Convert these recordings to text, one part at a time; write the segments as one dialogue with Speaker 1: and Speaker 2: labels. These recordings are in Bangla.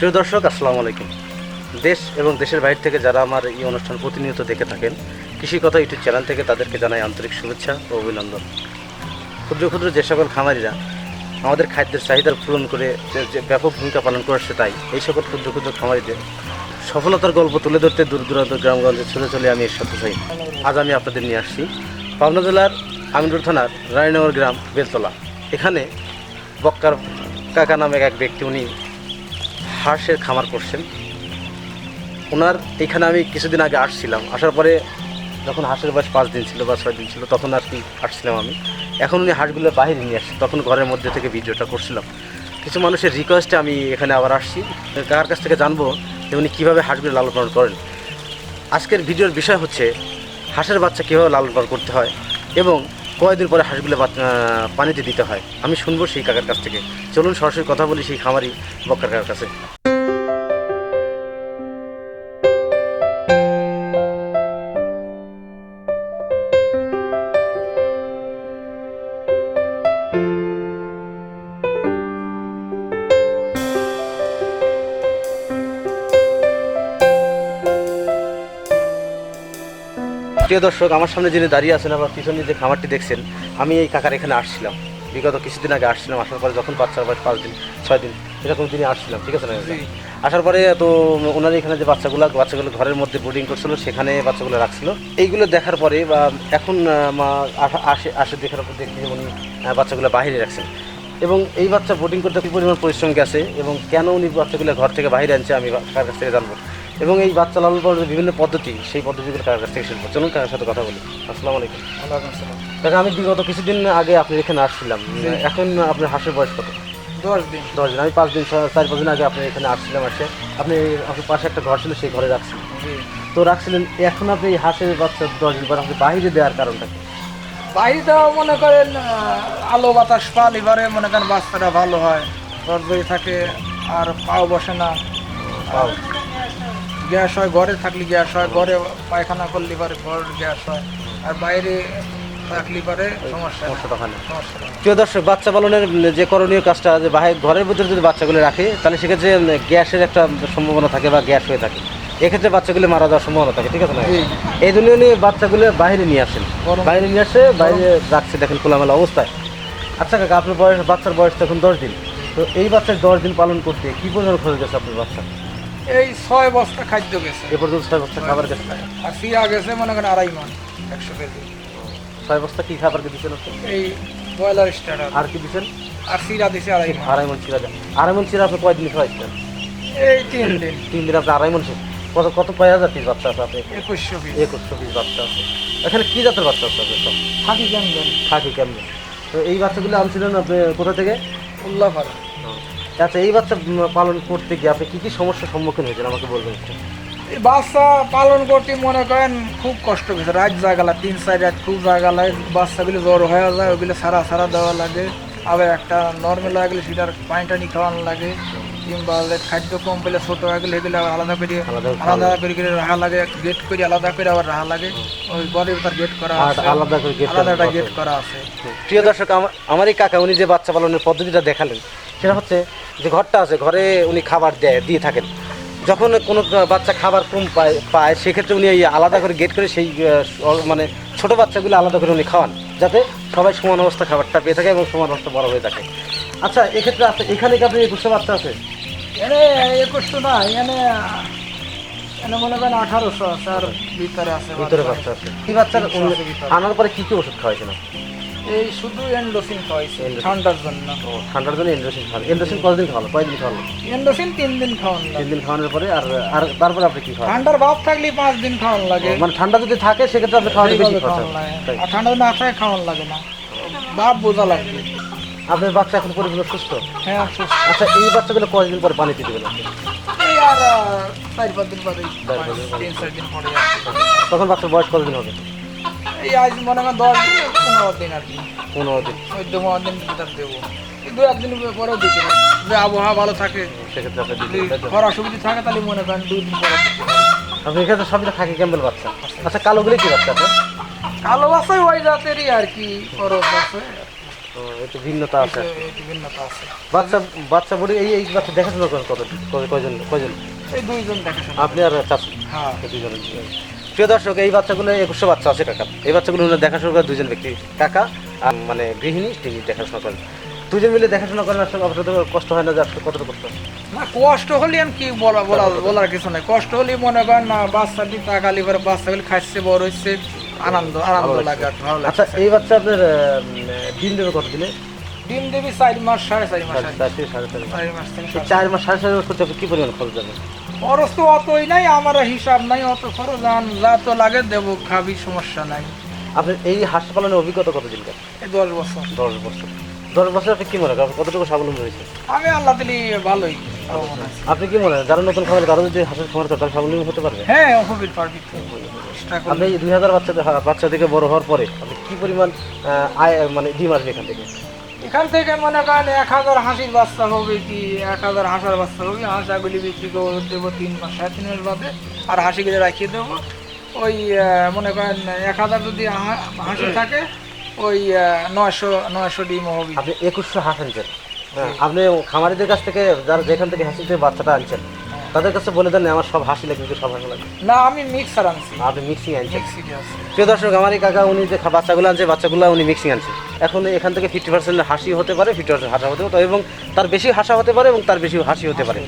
Speaker 1: প্রিয় দর্শক, আসসালামু আলাইকুম। দেশ এবং দেশের বাইরে থেকে যারা আমার এই অনুষ্ঠান প্রতিনিয়ত দেখে থাকেন, কৃষি কথা ইউটিউব চ্যানেল থেকে তাদেরকে জানাই আন্তরিক শুভেচ্ছা ও অভিনন্দন। ক্ষুদ্র ক্ষুদ্র যে সকল খামারিরা আমাদের খাদ্যের চাহিদার পূরণ করে যে ব্যাপক ভূমিকা পালন করে তাই এই সকল ক্ষুদ্র ক্ষুদ্র খামারিদের সফলতার গল্প তুলে ধরতে দূর দূরান্ত গ্রামগঞ্জে চলে চলে আমি এর সাথে চাই আজ আমি আপনাদের নিয়ে আসছি পাবনা জেলার আমিনুর থানার রানীনগর গ্রাম বেলতলা। এখানে বক্কার কাকা নামে এক ব্যক্তি, উনি হাঁসের খামার করছেন। ওনার এখানে আমি কিছুদিন আগে আসছিলাম। আসার পরে যখন হাঁসের বয়স পাঁচ দিন ছিল বা ছয় দিন ছিল, তখন আর কি আসছিলাম আমি। এখন উনি হাঁসগুলো বাইরে নিয়ে আসছে। তখন ঘরের মধ্যে থেকে ভিডিওটা করছিলাম। কিছু মানুষের রিকোয়েস্টে আমি এখানে আবার আসছি। কার কাছ থেকে জানব যে উনি কীভাবে হাঁসগুলো লালন পালন করেন। আজকের ভিডিওর বিষয় হচ্ছে, হাঁসের বাচ্চা কীভাবে লালন পালন করতে হয় এবং কয়দিন পরে হাঁসগুলো পানিতে দিতে হয়। আমি শুনব সেই কাকার কাছ থেকে। চলুন সরাসরি কথা বলি সেই খামারি বক্কার কাকার কাছে। প্রিয় দর্শক, আমার সামনে যিনি দাঁড়িয়ে আছেন আবার পিছনে যে খামারটি দেখছেন, আমি এই কাকার এখানে আসছিলাম। বিগত কিছুদিন আগে আসছিলাম, আসার পরে যখন বাচ্চার বয়স পাঁচ দিন, ছয় দিন, এরকম তিনি আসছিলাম, ঠিক আছে না আসার পরে তো ওনার এখানে যে বাচ্চাগুলো বাচ্চাগুলো ঘরের মধ্যে বোর্ডিং করছিল, সেখানে বাচ্চাগুলো রাখছিল। এইগুলো দেখার পরে বা এখন আসে আসে দেখার পর দেখি উনি বাচ্চাগুলো বাইরে রাখছেন। এবং এই বাচ্চা বোর্ডিং করতে কী পরিমাণ পরিশ্রম গেছে এবং কেন উনি বাচ্চাগুলো ঘর থেকে বাইরে আনছে, আমি কার কাছ থেকে জানব? এবং এই বাচ্চা লালন পালনের বিভিন্ন পদ্ধতি সেই পদ্ধতিগুলো কার কাছ থেকে শিখব চলুন কার সাথে কথা বলি। আসসালামু আলাইকুম। দেখা আমি বিগত কিছুদিন আগে আপনি এখানে আসছিলাম। এখন আপনার হাঁসের বয়স কত?
Speaker 2: দশ দিন।
Speaker 1: দশ দিন। আমি পাঁচ দিন চার পাঁচ দিন আগে আপনি এখানে আসছিলাম আসে আপনি আপনার পাশে একটা ঘর ছিল সেই ঘরে রাখছিলেন তো রাখছিলেন এখন আপনি এই হাঁসের বাচ্চা দশ দিন পর আপনি বাইরে দেওয়ার কারণটা কি?
Speaker 2: বাইরে মনে করেন আলো বাতাস পাল এবারে মনে করেন বাচ্চাটা ভালো হয়। সরবরি থাকে আর পাও বসে না।
Speaker 1: পাও।
Speaker 2: গ্যাস হয় ঘরে থাকলে গ্যাস হয় ঘরে পায়খানা করলে পারে ঘর গ্যাস হয়। আর বাইরে থাকলে পারে সমস্যা।
Speaker 1: সমস্যাটা হয় না প্রিয় দর্শক বাচ্চা পালনের যে করণীয় কাজটা যে বাইরে ঘরের ভিতরে যদি বাচ্চাগুলো রাখে তাহলে সেক্ষেত্রে গ্যাসের একটা সম্ভাবনা থাকে বা গ্যাস হয়ে থাকে। এক্ষেত্রে বাচ্চাগুলো মারা যাওয়ার সম্ভাবনা থাকে ঠিক আছে না? এই জন্য উনি বাচ্চাগুলো বাইরে নিয়ে আসেন। বাইরে নিয়ে আসে বাইরে রাখছে দেখেন খোলামেলা অবস্থায়। আচ্ছা কাকা আপনার বয়স বাচ্চার বয়স তো এখন দশ দিন। তো এই বাচ্চার দশ দিন পালন করতে কি পরিমাণ খরচ গেছে আপনার বাচ্চা
Speaker 2: এই ছয় বস্তা খাদ্য গেছে।
Speaker 1: এ পর্যন্ত ছয় বস্তা খাবার গেছে?
Speaker 2: আর সিরা গেছে মনে করেন আড়াই মান একশো কেজি।
Speaker 1: ছয় বস্তা কি খাবার আপনি?
Speaker 2: এই ব্রয়লার স্টার্টার।
Speaker 1: আর কি দিচ্ছেন
Speaker 2: আর সিরা দিছে আড়াই মান।
Speaker 1: আড়াই মন চিরা দেন। আড়াই মন চিরা আপনি কয়দিন খাওয়াইছেন?
Speaker 2: এই তিন দিন।
Speaker 1: তিন দিন আপনি আড়াই মন। কত কত কয় হাজার পিস বাচ্চা আছে আপনি
Speaker 2: একুশশো পিস
Speaker 1: একুশশো পিস বাচ্চা আছে। এখানে কি জাতের বাচ্চা আছে আপনার? সব
Speaker 2: থাকি কেমন
Speaker 1: খাকি কেমন তো এই বাচ্চাগুলো আনছিলেন আপনি কোথা থেকে?
Speaker 2: উল্লাহ পারে
Speaker 1: আচ্ছা এই বাচ্চা পালন করতে গিয়ে আপনি কী কি সমস্যার সম্মুখীন হয়েছেন? আমাকে বলবেন
Speaker 2: এই বাচ্চা পালন করতে মনে করেন খুব কষ্ট হয়েছে। রাত জাগালা তিন চার রাত খুব জাগালায় বাচ্চাগুলো জ্বর হয়ে যায়, ওগুলো সারা সারা দেওয়া লাগে। আবার একটা নর্মাল হয়ে গেলে সেটার পানি টানি খাওয়ানো লাগে। কিংবা খাদ্য কম পেলে ছোটো হয়ে গেলে এগুলো আবার আলাদা করে
Speaker 1: আলাদা করে
Speaker 2: করে রাখা লাগে গেট করে আলাদা করে আবার রাখা লাগে। ওই ঘরের ভিতর গেট করা আছে।
Speaker 1: আলাদা করে gate
Speaker 2: আলাদা একটা গেট করা আছে।
Speaker 1: প্রিয় দর্শক আমার এই কাকা উনি যে বাচ্চা পালনের পদ্ধতিটা দেখালেন সেটা হচ্ছে যে ঘরটা আছে ঘরে উনি খাবার দেয় দিয়ে থাকেন। যখন কোনো বাচ্চা খাবার কম পায় পায় সেক্ষেত্রে উনি এই আলাদা করে গেট করে সেই মানে ছোট বাচ্চাগুলো আলাদা করে উনি খাওয়ান যাতে সবাই সমান অবস্থা খাবারটা পেয়ে থাকে এবং সমান অবস্থা বড় হয়ে থাকে। আচ্ছা এক্ষেত্রে আছে এখানে কি আপনি একুশশো বাচ্চা আছে?
Speaker 2: এনে একুশশো না এনে এনে মনে করেন আঠারোশো আছে আর ভিতরে আছে
Speaker 1: ভিতরে বাচ্চা। আছে। এই বাচ্চার আনার পরে কি কি ওষুধ খাওয়াইছেন আপনি?
Speaker 2: এই শুধু এন্ডোসিন খাওয়াইছে। ঠান্ডার জন্য।
Speaker 1: ঠান্ডার জন্য এন্ড্রোসিন খাওয়ান এন্ড্রোসিন কতদিন খাওয়ালো? কয়দিন খাওয়ালো?
Speaker 2: এন্ডোসিন তিন দিন খাওয়ান
Speaker 1: তিন দিন খাওয়ানোর পরে আর আর তারপরে আপনি কি খাওয়ান
Speaker 2: ঠান্ডার ভাব থাকলে পাঁচ দিন খাওয়ান লাগে।
Speaker 1: মানে ঠান্ডা যদি থাকে সেক্ষেত্রে আপনি খাওয়াতে বেশি খরচা।
Speaker 2: খাওয়ান ঠান্ডা না থাকে খাওয়ান লাগে না। ভাব বোঝা লাগবে।
Speaker 1: আপনার বাচ্চা এখন পরিপূর্ণ সুস্থ?
Speaker 2: হ্যাঁ
Speaker 1: আচ্ছা এই বাচ্চাগুলো কয়দিন পরে
Speaker 2: দিন পরে আসছে।
Speaker 1: তখন বাচ্চার বয়স কতদিন হবে?
Speaker 2: এই আজ মনে করেন দশ দিন পনেরো দিন আর কি।
Speaker 1: পনেরো দিন।
Speaker 2: চোদ্দ পনেরো দিন ভিতর দেবো। এই দু একদিন পরেও দিতে যদি আবহাওয়া ভালো থাকে
Speaker 1: সেক্ষেত্রে?
Speaker 2: খরা সুবিধা থাকে তাহলে মনে করেন দুই দিন পরে দিতে হবে।
Speaker 1: আপনি এখানে সবটা থাকে ক্যাম্বেল বাচ্চা। আচ্ছা কালোগুলি কি বাচ্চা আপনার?
Speaker 2: কালো বাসায় ওই রাতেরই আর কি খরচ আছে
Speaker 1: একটু ভিন্নতা আছে।
Speaker 2: একটু- একটু ভিন্নতা আছে।
Speaker 1: বাচ্চা বাচ্চা বড়ি এই এই বাচ্চা দেখাশোনা করেন কত কয়- কয়জন কয়জন?
Speaker 2: এই দুইজন দেখাশোনা
Speaker 1: আপনি আর চাচু?
Speaker 2: হ্যাঁ।
Speaker 1: দুজন প্রিয় দর্শক এই বাচ্চাগুলো একুশশো বাচ্চা আছে কাকা এই বাচ্চাগুলো দেখাশোনা করে দুজন ব্যক্তি। কাকা আর মানে গৃহিণী তিনি দেখাশোনা করেন। দুজন মিলে দেখাশোনা করেন আসলে আপনাদের কষ্ট হয় না যে আসলে কতটা কষ্ট
Speaker 2: না কষ্ট হলে আর কি বলা বলা বলার কিছু নাই। কষ্ট হলে মনে করেন না বাচ্চাটি টাকালি করে বাচ্চাগুলি খাচ্ছে বড় হচ্ছে আনন্দ আনন্দ
Speaker 1: ভালো
Speaker 2: লাগে
Speaker 1: আচ্ছা এই বাচ্চা আপনার ডিম দেবে কত দিনে
Speaker 2: ডিম দেবী চার মাস সাড়ে চার মাস
Speaker 1: সাড়ে চার মাস।
Speaker 2: চার মাস সাড়ে-
Speaker 1: চার মাস। সাড়ে মাস করতে কি পরিমাণ খরচ যাবে
Speaker 2: খরচ তো অতই নাই আমার হিসাব নাই অত খরচ যা তো লাগে দেবো খাবি সমস্যা নাই।
Speaker 1: আপনার এই হাঁস পালনের অভিজ্ঞতা কতদিন কার
Speaker 2: এই দশ বছর।
Speaker 1: দশ বছর। দশ বছর আপনি কি মনে করেন কতটুকু স্বাবলম্বী হয়েছে
Speaker 2: আমি আল্লাহ দিলি ভালোই
Speaker 1: আপনি কি মনে হয় যারা নতুন খাবার তারা যদি হাঁসের করে তারা স্বাবলম্বী হতে পারবে?
Speaker 2: হ্যাঁ হবির পারবি। চেষ্টা
Speaker 1: আপনি
Speaker 2: করলে
Speaker 1: এই দুই হাজার বাচ্চা বাচ্চা থেকে বড় হওয়ার পরে আপনি কি পরিমাণ আয় মানে ডিম আসবে এখান থেকে?
Speaker 2: এখান থেকে মনে করেন এক হাজার হাসির বাচ্চা হবে কি এক হাজার হাঁসার বাচ্চা হবে হাঁসাগুলি বিক্রি করে দেবো তিন মাস সাড়ে তিন মাস বাদে আর হাসিগুলি রাখিয়ে দেবো। ওই মনে করেন এক হাজার যদি হাঁসি থাকে ওই নয়শো নয়শো ডিম হবে।
Speaker 1: আপনি একুশশো হাঁস আনছেন। আপনি খামারিদের কাছ থেকে যারা যেখান থেকে হাসি থেকে বাচ্চাটা আনছেন তাদের কাছে বলে দেন আমার সব হাসি লাগবে সব হাসি লাগবে
Speaker 2: না আমি মিক্সার আনছি।
Speaker 1: আপনি মিক্সিং আনছেন। প্রিয় দর্শক আমার এই কাকা উনি যে বাচ্চাগুলো আনছে বাচ্চাগুলো উনি মিক্সিং আনছে। এখন এখান থেকে ফিফটি পার্সেন্ট হাসি হতে পারে ফিফটি পার্সেন্ট হাসা হতে পারে এবং তার বেশি হাসা হতে পারে এবং তার বেশি হাসি হতে পারে।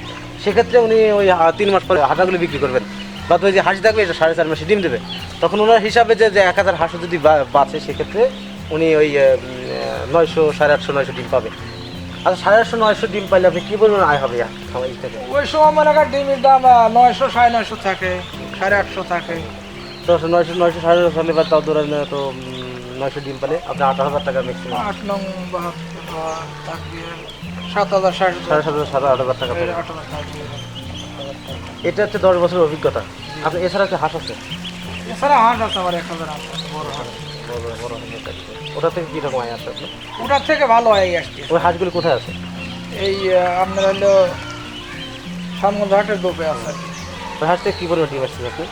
Speaker 1: সেক্ষেত্রে উনি ওই তিন মাস পরে হাঁটাগুলো বিক্রি করবেন। বা ওই যে হাসি থাকবে এটা সাড়ে চার মাসে ডিম দেবে। তখন ওনার হিসাবে যে যে এক হাজার হাঁসও যদি বাঁচে সেক্ষেত্রে উনি ওই নয়শো সাড়ে আটশো নয়শো ডিম পাবে। আচ্ছা সাড়ে আটশো নয়শো ডিম পাইলে আপনি কী পরিমাণ আয় হবে এই থেকে
Speaker 2: ওই সময় মনে করেন ডিমের দাম নয়শো সাড়ে নয়শো থাকে সাড়ে আটশো থাকে।
Speaker 1: তো নয়শো নয়শো সাড়ে নয়শো হলে বা তাও ধরেন তো নয়শো ডিম পেলে আপনি আট হাজার টাকা ম্যাক্সিমাম
Speaker 2: আট নং সাত হাজার
Speaker 1: সাড়ে সাত হাজার সাড়ে আট হাজার টাকা এটা হচ্ছে দশ বছরের অভিজ্ঞতা। আপনি এছাড়া কি হাঁস আছে?
Speaker 2: এছাড়া হাঁস আছে আমার এক হাজার আছে, বড় হাঁস।
Speaker 1: বড় হাঁস। ওটা থেকে কীরকম আয় আসছে আপনার?
Speaker 2: ওটার থেকে ভালো হয় আসছে।
Speaker 1: ওই হাঁসগুলি কোথায় আছে?
Speaker 2: এই আপনার হলো সামগঞ্জ হাটের দোপে আছে।
Speaker 1: ওই হাঁস থেকে কী পরিমাণ ডিম আসছে আপনি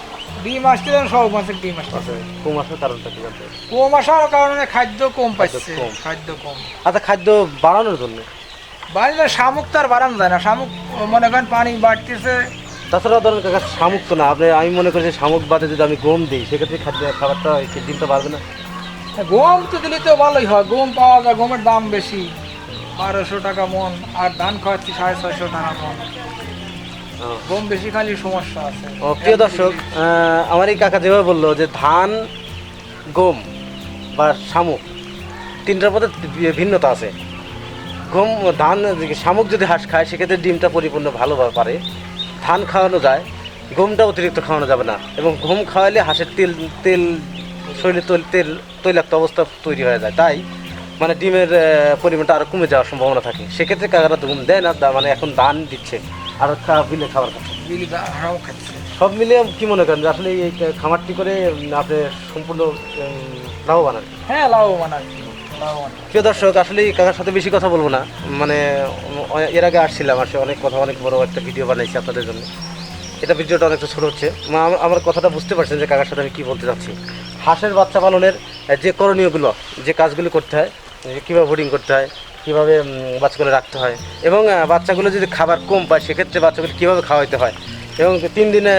Speaker 2: ডিম আসছে যেন সব মাসের ডিম আসছে।
Speaker 1: কম আসার কারণটা কি জানতে?
Speaker 2: কম আসার কারণে খাদ্য কম পাচ্ছে খাদ্য কম।
Speaker 1: আচ্ছা খাদ্য বাড়ানোর জন্য?
Speaker 2: বাড়িতে শামুক তো আর বাড়ানো যায় না। শামুক মনে করেন পানি বাড়তেছে।
Speaker 1: তাছাড়া ধরেন কাকা শামুক তো না। আপনি আমি মনে করি শামুক বাদে যদি আমি গম দিই সেক্ষেত্রে খাদ্য খাবারটা ডিমটা বাড়বে না?
Speaker 2: গম তো দিলে তো ভালোই হয়। গম পাওয়া যায় গমের দাম বেশি। বারোশো টাকা মন আর ধান খাওয়াচ্ছি সাড়ে ছয়শো টাকা মন। গম বেশি খালি সমস্যা আছে।
Speaker 1: ও প্রিয় দর্শক আমার এই কাকা যেভাবে বলল যে ধান গম বা শামুক তিনটার মধ্যে ভিন্নতা আছে। গম ধান শামুক যদি হাঁস খায় সেক্ষেত্রে ডিমটা পরিপূর্ণ ভালোভাবে পারে। ধান খাওয়ানো যায় গমটা অতিরিক্ত খাওয়ানো যাবে না। এবং গম খাওয়ালে হাঁসের তেল তেল শরীরে তেল তেল তৈলাক্ত অবস্থা তৈরি হয়ে যায়। তাই মানে ডিমের পরিমাণটা আরও কমে যাওয়ার সম্ভাবনা থাকে। সেক্ষেত্রে কাকারা গম দেয় না মানে এখন দান দিচ্ছে। আর খা- বিলে খাবার খাচ্ছে। সব মিলিয়ে কি মনে করেন যে আসলে এই খামারটি করে আপনি সম্পূর্ণ লাভবান আর
Speaker 2: হ্যাঁ লাভবান আর
Speaker 1: প্রিয় দর্শক আসলে কাকার সাথে বেশি কথা বলব না। মানে এর আগে আসছিলাম আসলে অনেক কথা অনেক বড় একটা ভিডিও বানাইছি আপনাদের জন্য। এটা ভিডিওটা অনেকটা ছোট হচ্ছে। আমার কথাটা বুঝতে পারছেন যে কাকার সাথে আমি কী বলতে চাচ্ছি। হাঁসের বাচ্চা পালনের যে করণীয়গুলো, যে কাজগুলি করতে হয় কীভাবে বোর্ডিং করতে হয়, কীভাবে বাচ্চাগুলো রাখতে হয় এবং বাচ্চাগুলো যদি খাবার কম পায়, সেক্ষেত্রে বাচ্চাগুলো কীভাবে খাওয়াইতে হয় এবং তিন দিনে,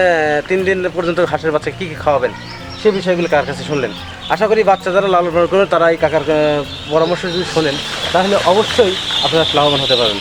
Speaker 1: তিন দিন পর্যন্ত হাঁসের বাচ্চা কী কী খাওয়াবেন, সে বিষয়গুলো কার কাছে শুনলেন? আশা করি বাচ্চা যারা লালন পালন করেন, তারা এই কাকার পরামর্শ যদি শোনেন। তাহলে অবশ্যই আপনারা লাভবান হতে পারবেন।